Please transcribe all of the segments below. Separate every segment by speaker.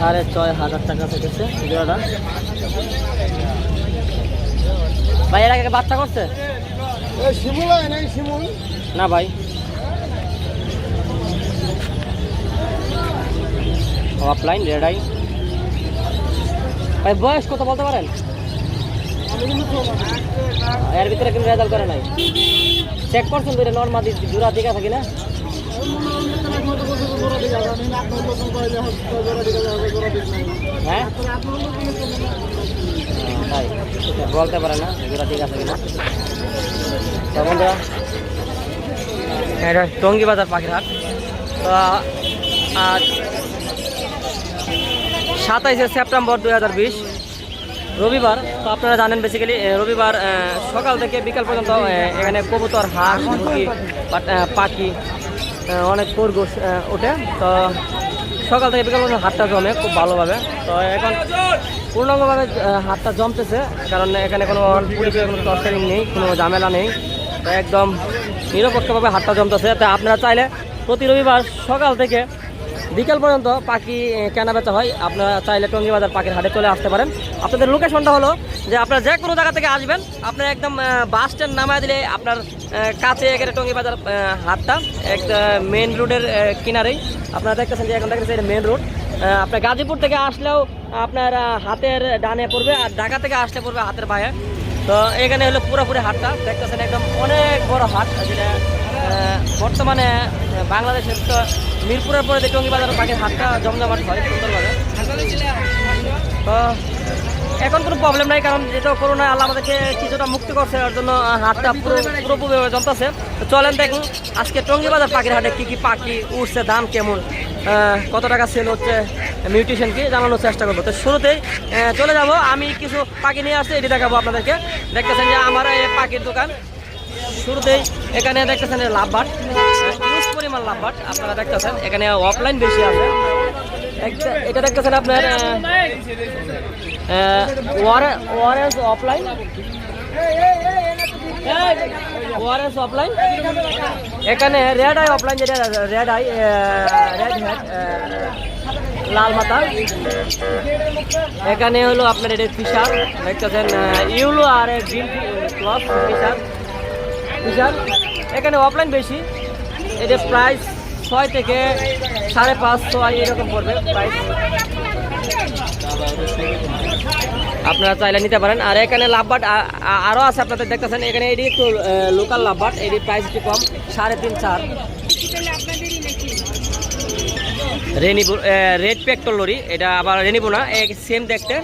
Speaker 1: সাড়ে ছয় হাজার টাকা থেকেছে জোড়াটা ভাই এর আগে বাচ্চা করছে? না ভাই। অফলাইন রেডাই ভাই বয়স কত বলতে পারেন? এর ভিতরে কিন্তু রেজাল্ট করে নাই। চেক করছেন তো এটা নর্মাল জোড়া দিকে থাকি না হ্যাঁ? তাই বলতে পারে না জোড়া ঠিক আছে কিনা। তো বন্ধুরা, এটা টঙ্গি বাজার পাখির হাট তো, আজ সাতাইশে সেপ্টেম্বর দুই হাজার বিশ, রবিবার, তো আপনারা জানেন বেসিক্যালি রবিবার সকাল থেকে বিকাল পর্যন্ত এখানে কবুতর, হাঁস, মুরগি পাখি অনেক পর ওঠে। তো সকাল থেকে বিকাল হাটটা জমে খুব ভালোভাবে। তো এখন পূর্ণাঙ্গভাবে হাতটা জমতেছে, কারণ এখানে কোনো পুলিশের কোনো টর্চারিং নেই, কোনো ঝামেলা নেই। তো একদম নিরপেক্ষভাবে হাতটা জমতেছে। তো আপনারা চাইলে প্রতি রবিবার সকাল থেকে বিকেল পর্যন্ত পাখি কেনা বেচা হয়। আপনারা চাইলে টঙ্গি বাজার পাখির হাটে চলে আসতে পারেন। আপনাদের লোকেশনটা হলো যে আপনারা যে কোনো জায়গা থেকে আসবেন, আপনারা একদম বাস স্ট্যান্ড নামায় দিলে আপনার কাছে এখানে টঙ্গি বাজার হাটটা, একটা মেন রোডের কিনারেই। আপনারা দেখতেছেন যে এখন দেখতেছেন মেন রোড আপনার গাজীপুর থেকে আসলেও আপনার হাতের ডানে পড়বে আর ঢাকা থেকে আসলে পড়বে হাতের বায়ে। তো এখানে হলো পুরোপুরি হাটটা। দেখতেছেন একদম অনেক বড় হাট, যেটা বর্তমানে বাংলাদেশের তো মিরপুরের পরে যে টঙ্গি বাজার পাখির হাটটা জমজমাট হয় সুন্দরভাবে। তো এখন কোনো প্রবলেম নাই, কারণ যেহেতু করোনা আল্লাহ আমাদেরকে কিছুটা মুক্তি করছে ওর জন্য হাটটা পুরো পুরোপুরিভাবে জমতেছে চলেন দেখুন, আজকে টঙ্গি বাজার পাখির হাটে কী কী পাখি উঠছে দাম কেমন কত টাকা সেল হচ্ছে মিউটিশন কি জানানোর চেষ্টা করব। তো শুরুতেই চলে যাব, আমি কিছু পাখি নিয়ে আসছি, এটি দেখাবো আপনাদেরকে। দেখতেছেন যে আমার এই পাখির দোকান শুরুতেই এখানে দেখতেছেন লাভবাট। ইউজ পরিমাণ লাভবাট, আপনারা দেখতেছেন। এখানে অফলাইন বেশি আছে। এটা দেখতেছেন আপনার ওয়ারেন্স অফলাইন ওয়ারেন্স অফলাইন এখানে রেড আই অফলাইন যেটা রেড আই রেড লাল মাথা। এখানে হলো আপনার এটা ফিশার দেখতেছেন ইউলো আর গ্রিন ক্লথ ফিশার বিশাল এখানে অফলাইন বেশি। এটা প্রাইস ছয় থেকে সাড়ে পাঁচ, ছয় এরকম পড়বে প্রাইস আপনারা চাইলে নিতে পারেন। আর এখানে লাভবাট আরও আছে আপনাদের দেখতেছেন। এখানে এটি একটু লোকাল লাভবাট এটি প্রাইস একটু কম, সাড়ে তিন, চার। রেনিবু রেড পেক্টর লরি এটা আবার রেনিবু না সেম দেখতে।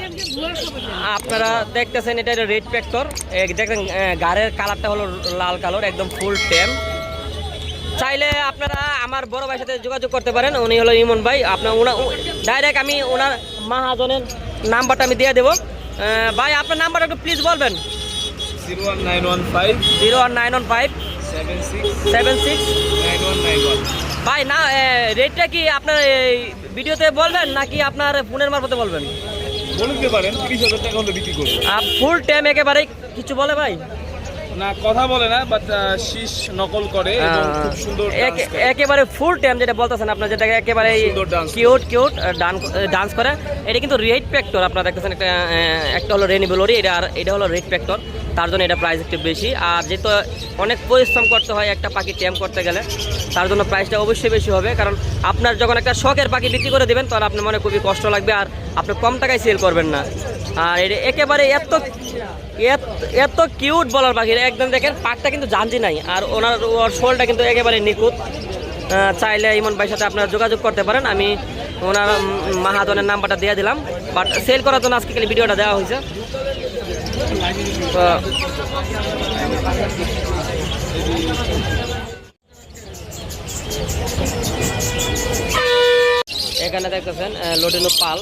Speaker 1: আপনারা দেখতেছেন এটা রেড পেক্টর দেখেন গাড়ের কালারটা হলো লাল কালার একদম ফুল টেম চাইলে আপনারা আমার বড় ভাইয়ের সাথে যোগাযোগ করতে পারেন উনি হলো ইমন ভাই। আপনার ওনা ডাইরেক্ট আমি ওনার মাহাজনের নাম্বারটা আমি দিয়ে দেবো। ভাই আপনার নাম্বারটা একটু প্লিজ বলবেন।
Speaker 2: Zero one nine one five
Speaker 1: zero one nine one five
Speaker 2: seven six
Speaker 1: seven six
Speaker 2: nine one nine one.
Speaker 1: ভাই না রেটটা কি আপনার এই ভিডিওতে বলবেন নাকি আপনার ফোনের মারফতে বলবেন?
Speaker 2: বলে পারেন তিরিশ হাজার টাকা হলে বিক্রি করব।
Speaker 1: ফুল টাইম একেবারে কিছু বলে ভাই?
Speaker 2: না কথা বলে না বাট শীষ নকল করে এবং খুব সুন্দর।
Speaker 1: একেবারে ফুল টাইম যেটা বলতেছেন আপনার যেটা একেবারে কিউট কিউট ডান্স করে। এটা কিন্তু রেড প্যাক্টর আপনারা দেখতেছেন একটা একটা হলো রেনিবলরি এটা আর এটা হলো রেড প্যাক্টর তার জন্য এটা প্রাইস একটু বেশি। আর যেহেতু অনেক পরিশ্রম করতে হয় একটা পাখি ট্যাম করতে গেলে, তার জন্য প্রাইসটা অবশ্যই বেশি হবে। কারণ আপনার যখন একটা শখের পাখি বিক্রি করে দেবেন, তখন আপনার মনে খুবই কষ্ট লাগবে আর আপনি কম টাকায় সেল করবেন না। আর এটা একেবারে এত, এত- কিউট বলার পাখি। একদম দেখেন পাকটা কিন্তু জানজি নাই। আর ওনার, ওর শোলটা কিন্তু একেবারে নিখুঁত। চাইলে ইমন ভাইয়ের সাথে আপনারা যোগাযোগ করতে পারেন। আমি ওনার মাহাজনের নাম্বারটা দিয়ে দিলাম। বাট সেল করার জন্য আজকে ভিডিওটা দেওয়া হয়েছে। এখানে দেখতেছেন লোডিনো পাল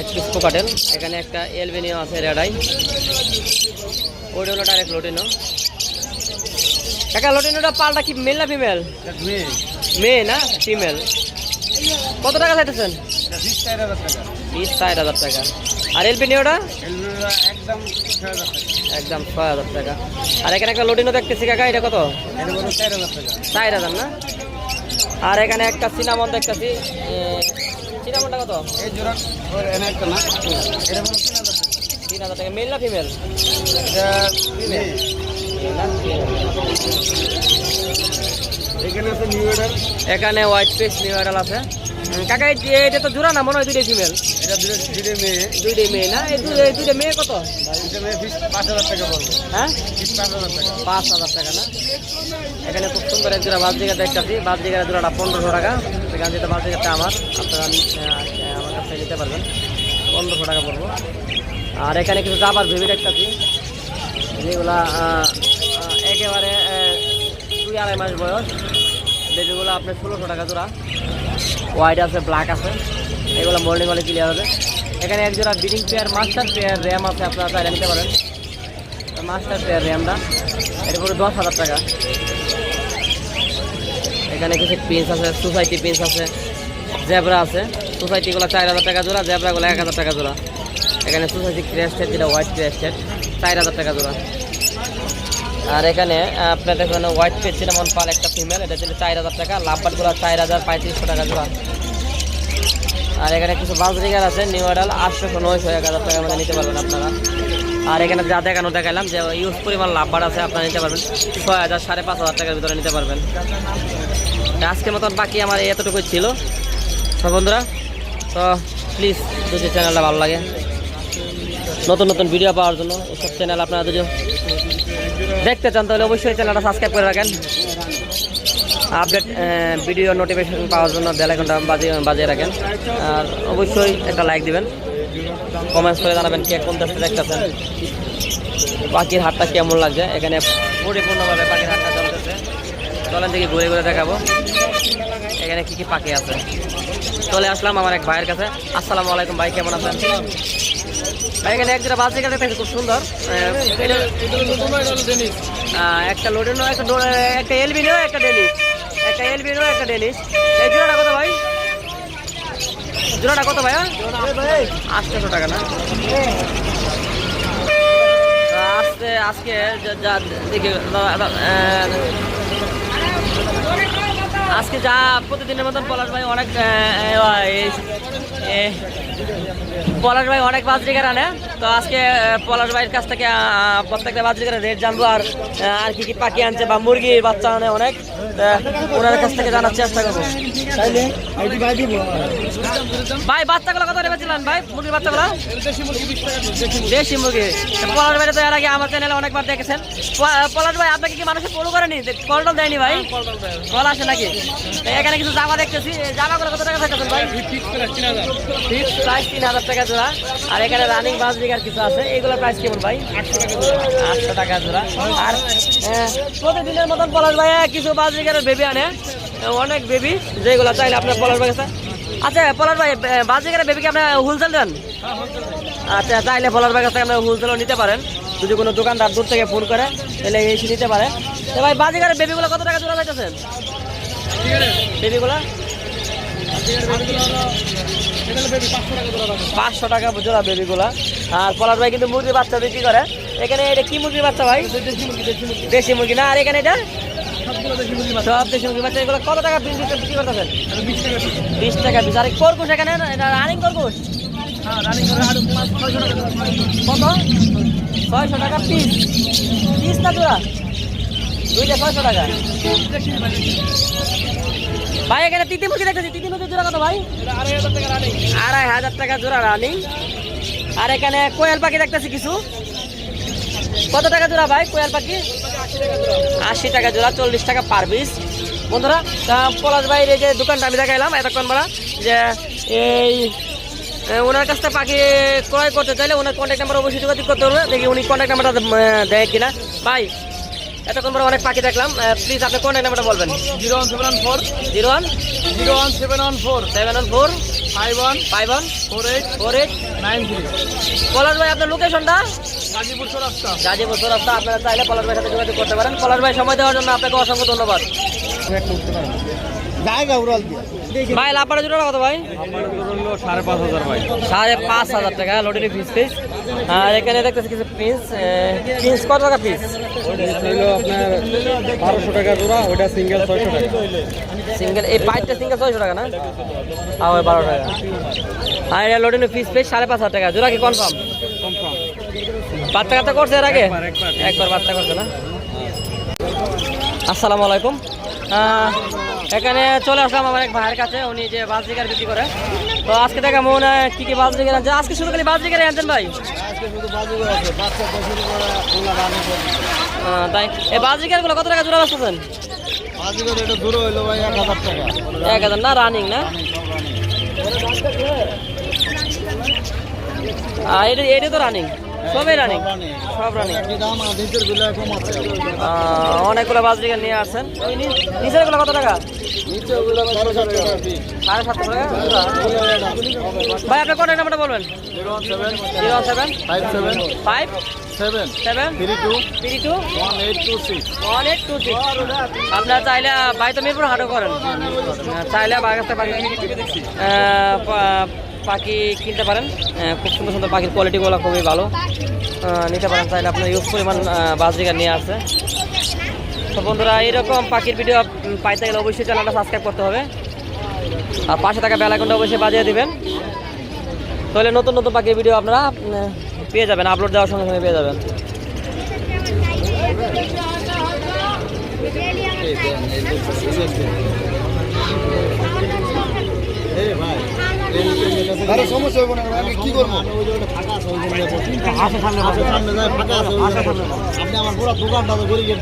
Speaker 1: এক পিস পোকাটেল এখানে একটা এলবেনিও আছে রেডাই ওইটা হলো ডাইরেক্ট লোডিনো কাকা লোডিনোটা পালটা কি মেল না ফিমেল মেয়ে না ফিমেল কত টাকা চাইতেছেন? বিশ ষাট হাজার টাকা। আর এলবিনিওটা?
Speaker 2: একদম ছয় হাজার টাকা।
Speaker 1: একদম ছয় হাজার টাকা। আর এখানে একটা লোডিনো দেখতেছি কাকা এটা কত?
Speaker 2: চার হাজার
Speaker 1: না? আর এখানে একটা সিনামন দেখতেছি। এটা কত তিন হাজার টাকা। মেল না ফিমেল?
Speaker 3: এখানে
Speaker 1: হোয়াইট পেস নিউ আইডাল আছে। কাকা এটা তো জোড়া না মনে হয় দুইটাই ফিমেল
Speaker 3: এটা দুটো দুটো মেয়ে।
Speaker 1: দুইটাই মেয়ে না? এই দুই- দুইটা মেয়ে কত?
Speaker 3: এটা মেয়ে ফিস পাঁচ হাজার টাকা পড়বে।
Speaker 1: হ্যাঁ?
Speaker 3: ফিস পাঁচ হাজার টাকা।
Speaker 1: পাঁচ হাজার টাকা না? এখানে খুব সুন্দর এক জোড়া বাস জায়গা দেখতেছি বাস জায়গার জোড়াটা পনেরোশো টাকা। সেখান যেটা বাস জায়গাটা আমার। আপনারা আমার কাছে নিতে পারবেন। পনেরোশো টাকা পড়ব। আর এখানে কিছু জাবার ভেবে দেখতেছি যেগুলা একেবারে দুই আড়াই মাস বয়স। বেবিগুলো আপনার ষোলোশো টাকা জোড়া। হোয়াইট আছে ব্ল্যাক আছে। এগুলো মর্নিং হলে ক্লিয়ার হবে। এখানে একজোড়া breeding pair master pair ram আছে, আপনারা চাইলে নিতে পারেন। মাস্টার পেয়ার র্যামটা এটা পুরো দশ হাজার টাকা। এখানে কিছু পিস আছে সোসাইটি পিন্স আছে জেব্রা আছে। সোসাইটিগুলো চার হাজার টাকা জোড়া জেব্রাগুলো এক হাজার টাকা জোড়া। এখানে সোসাইটি ক্রেস্টেড যেটা হোয়াইট ক্রেস্টেড চার হাজার টাকা জোড়া। আর এখানে আপনার দেখুন হোয়াইট সিনেমন পাল একটা ফিমেল এটা ছিল চার হাজার টাকা। লাভবারগুলো চার হাজার পঁয়ত্রিশশো টাকা জোড়া। আর এখানে কিছু বাজরিগার আছে নিউ আডাল আটশোশো নয়শো, এক হাজার টাকার মধ্যে নিতে পারবেন আপনারা। আর এখানে যা দেখানো দেখালাম যে ইউজ পরিমাণ লাভবার আছে, আপনারা নিতে পারবেন। ছয় হাজার সাড়ে পাঁচ হাজার টাকার ভিতরে নিতে পারবেন। আজকের মতন বাকি আমার এই এতটুকুই ছিল। তো বন্ধুরা, তো প্লিজ যদি চ্যানেলটা ভালো লাগে, নতুন নতুন ভিডিও পাওয়ার জন্য এসব চ্যানেল আপনারা যদি দেখতে চান, তাহলে অবশ্যই চ্যানেলটা সাবস্ক্রাইব করে রাখেন। আপডেট ভিডিও নোটিফিকেশন পাওয়ার জন্য বেল আইকনটা বাজিয়ে বাজিয়ে রাখেন। আর অবশ্যই একটা লাইক দিবেন। কমেন্টস করে জানাবেন কে কোন দেশে দেখতেছেন। পাখির হাটটা কেমন লাগছে? এখানে পরিপূর্ণভাবে পাখির হাটটা চলতেছে। চলেন থেকে ঘুরে ঘুরে দেখাবো। এখানে কি কি পাখি আছে? চলে আসলাম আমার এক ভাইয়ের কাছে। আসসালামু আলাইকুম ভাই কেমন আছেন? ভাই এখানে এক দুটা বাস জায়গা দেখতেছি খুব সুন্দর। একটা লোডেনো একটা একটা এলবিনো একটা ডেনিস। একটা এলবিনো একটা ডেনিস এই জোড়াটা কত ভাই? জোড়াটা কত ভাইয়া আটশোশো টাকা না? আজকে আজকে দেখি আজকে যা প্রতিদিনের মতন পলাশ ভাই, অনেক পলাশ ভাই অনেক বাজরিকার আনে তো আজকে পলাশ ভাইয়ের কাছ থেকে প্রত্যেকটা বাজরিকারের রেট জানব আর আর কি কি পাখি আনছে বা মুরগির বাচ্চা আনে অনেক। ওনার কাছ থেকে জানার চেষ্টা করব। ভাই বাচ্চাগুলো কত রেখেছিলেন ভাই? মুরগির বাচ্চাগুলো? দেশি মুরগি। পলাশ ভাই তো এর আগে আমার চ্যানেলে অনেকবার দেখেছেন। পলাশ ভাই আপনাকে কি মানুষের ফলো করেনি? কল টল দেয়নি ভাই? কল আসে নাকি? এখানে কিছু জামা দেখতেছি। জামাগুলো কত টাকা থাকতেছেন ভাই? ফিক্স প্রাইস তিন হাজার টাকা জোড়া। আর এখানে রানিং বাস বিঘার কিছু আছে। এগুলোর প্রাইস কেমন ভাই? আটশো টাকা জোড়া। আর প্রতিদিনের মতন পলাশ ভাই কিছু বাস বিঘার বেবি আনে। অনেক বেবি যেগুলো চাইলে আপনার পলাশ ভাই কাছে। আচ্ছা পলাশ ভাই বাস বিঘার বেবিকে আপনার হোলসেল দেন? আচ্ছা চাইলে পলাশ ভাই কাছে আপনার হোলসেলও নিতে পারেন। যদি কোনো দোকানদার দূর থেকে ফোন করে তাহলে এসে নিতে পারে। তো ভাই বাজিগারের বেবিগুলো কত টাকা জোড়া যাইতেছেন বেবিগুলো পাঁচশো টাকা জোড়া বেবিগুলা আর পলাশ ভাই কিন্তু মুরগির বাচ্চা বিক্রি করে। এখানে এটা কি মুরগির বাচ্চা ভাই? দেশি মুরগি না আর এখানে এটা? সব দেশি মুরগির বাচ্চা। এগুলো কত টাকা বিক্রি করতেছেন? বিশ টাকা বিশ আর এখানে এটা রানিং করকুশ কত? ছয়শো টাকা পিস। পিস না জোড়া? দুইটা ছয়শো টাকা। ভাই, এখানে তিতি মুরগি দেখতেছি। তিতি মুরগি জোড়া কত ভাই? আড়াই হাজার টাকা জোড়া রানিং। আর এখানে কোয়েল পাখি দেখতেছি কিছু। কত টাকা জোড়া ভাই, কোয়েল পাখি? আশি টাকা জোড়া, চল্লিশ টাকা পার পিস। বন্ধুরা পলাশ ভাইয়ের এই যে দোকানটা আমি দেখাইলাম এতক্ষণ বলা, যে এই ওনার কাছ থেকে পাখি ক্রয় করতে চাইলে ওনার কন্ট্যাক্ট নাম্বার অবশ্যই যোগাযোগ করতে হবে। দেখি উনি কন্ট্যাক্ট নাম্বারটা দেয় কিনা। ভাই এতক্ষণ পরে অনেক পাখি দেখলাম। প্লিজ আপনি কোন নাম্বারটা বলবেন?
Speaker 2: Zero one seven one four.
Speaker 1: Zero one?
Speaker 2: Zero one seven one four.
Speaker 1: Seven one four?
Speaker 2: Five one.
Speaker 1: Five one?
Speaker 2: Four eight.
Speaker 1: Four eight?
Speaker 2: Nine three
Speaker 1: Palash ভাই আপনার লোকেশনটা?
Speaker 2: গাজীপুর চৌরাস্তা।
Speaker 1: গাজীপুর রাস্তা আপনারা চাইলে পলাশ ভাইয়ের সাথে যোগাযোগ করতে পারেন। পলাশ ভাই সময় দেওয়ার জন্য আপনাকে অসংখ্য ধন্যবাদ।
Speaker 3: জায়গা উড়াল দিয়ে।
Speaker 1: ভাই লাপাড়া জোড়া কত ভাই?
Speaker 2: সাড়ে পাঁচ হাজার ভাই।
Speaker 1: সাড়ে পাঁচ হাজার টাকা লটারি ফিস ফিস আর এখানে দেখতেছি কিছু পিস পিস কত টাকা পিস
Speaker 3: আপনার বারোশো টাকা জোড়া ওইটা সিঙ্গেল ছয়শো টাকা।
Speaker 1: সিঙ্গেল এই পাইপটা সিঙ্গেল ছয়শো টাকা না? আর ওই বারো টাকা। আর এটা লোডিনো পিস পেয়ে সাড়ে পাঁচ হাজার টাকা। জোড়া কি কনফার্ম
Speaker 3: কনফার্ম
Speaker 1: বাচ্চা কাচ্চা করছে এর আগে?
Speaker 3: একবার,
Speaker 1: বাচ্চা করছে না? আসসালামু আলাইকুম। এখানে চলে আসলাম আমার এক ভাইয়ের কাছে উনি যে বাজরিকার বিক্রি করে। তো আজকে দেখা মনে হয় কি কি বাজরিকার আনছে। আজকে শুধু খালি বাজরিকার আনছেন ভাই? তাই। এই বাজরিকারগুলো কত টাকা জোড়া
Speaker 3: ভাই এক হাজার
Speaker 1: না রানিং না? এটা তো রানিং সবই রানিং সব রানিং অনেকগুলো বাজরিকার নিয়ে আসছেন। নিচেরগুলো কত টাকা?
Speaker 3: সাড়ে
Speaker 1: সাতশো ভাই আপনার কন্ট্যাক্ট নাম্বারটা বলবেন?
Speaker 3: Zero one seven
Speaker 1: zero seven
Speaker 3: five seven.
Speaker 1: Five
Speaker 3: seven.
Speaker 1: Seven.
Speaker 3: Three two.
Speaker 1: Three two.
Speaker 3: One eight two six.
Speaker 1: One eight two six. আপনার চাইলে বাই তো মিরপুর হাটও করেন। চাইলে আমার কাছে পাখি কিনতে পারেন। খুব সুন্দর সুন্দর পাখির কোয়ালিটিগুলো খুবই ভালো। নিতে পারেন চাইলে আপনার ইউজ পরিমাণ বাজরিকা নিয়ে আসে। তো বন্ধুরা এইরকম পাখির ভিডিও পাইতে গেলে অবশ্যই চ্যানেলটা সাবস্ক্রাইব করতে হবে। আর পাশে থাকা বেলাইকনটা অবশ্যই বাজিয়ে দিবেন। তাহলে নতুন নতুন পাখির ভিডিও আপনারা পেয়ে যাবেন। আপলোড দেওয়ার সঙ্গে সঙ্গে পেয়ে যাবেন।
Speaker 3: আরে সমস্যা হবে না আমি কি করব আপনি আমার পুরো দোকানটা তো দিয়ে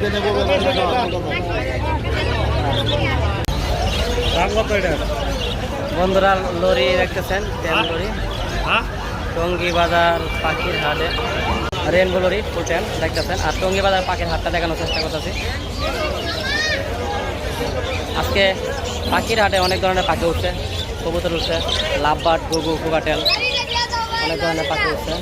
Speaker 1: বন্ধুরা লরি দেখতেছেন ট্যান লরি।
Speaker 3: হ্যাঁ?
Speaker 1: টঙ্গি বাজার পাখির হাটে। রেনবো লরি ফুল ট্যান দেখতেছেন। আর টঙ্গি বাজার পাখির হাটটা দেখানোর চেষ্টা করতেছি। আজকে পাখির হাটে অনেক ধরনের পাখি উঠছে। কবুতর উঠছে লাভবাট গুগু কুকাটেল, অনেক ধরনের পাখি উঠছে।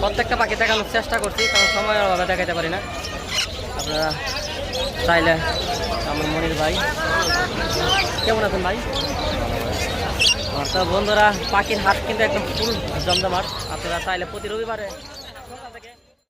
Speaker 1: প্রত্যেকটা পাখি দেখানোর চেষ্টা করছি, কারণ সময়ের অভাবে দেখাতে পারি না। আপনারা চাইলে আমার মনির ভাই। কেমন আছেন ভাই? তো বন্ধুরা, পাখির হাট কিন্তু একদম ফুল জমজমাট। আপনারা চাইলে প্রতি রবিবারে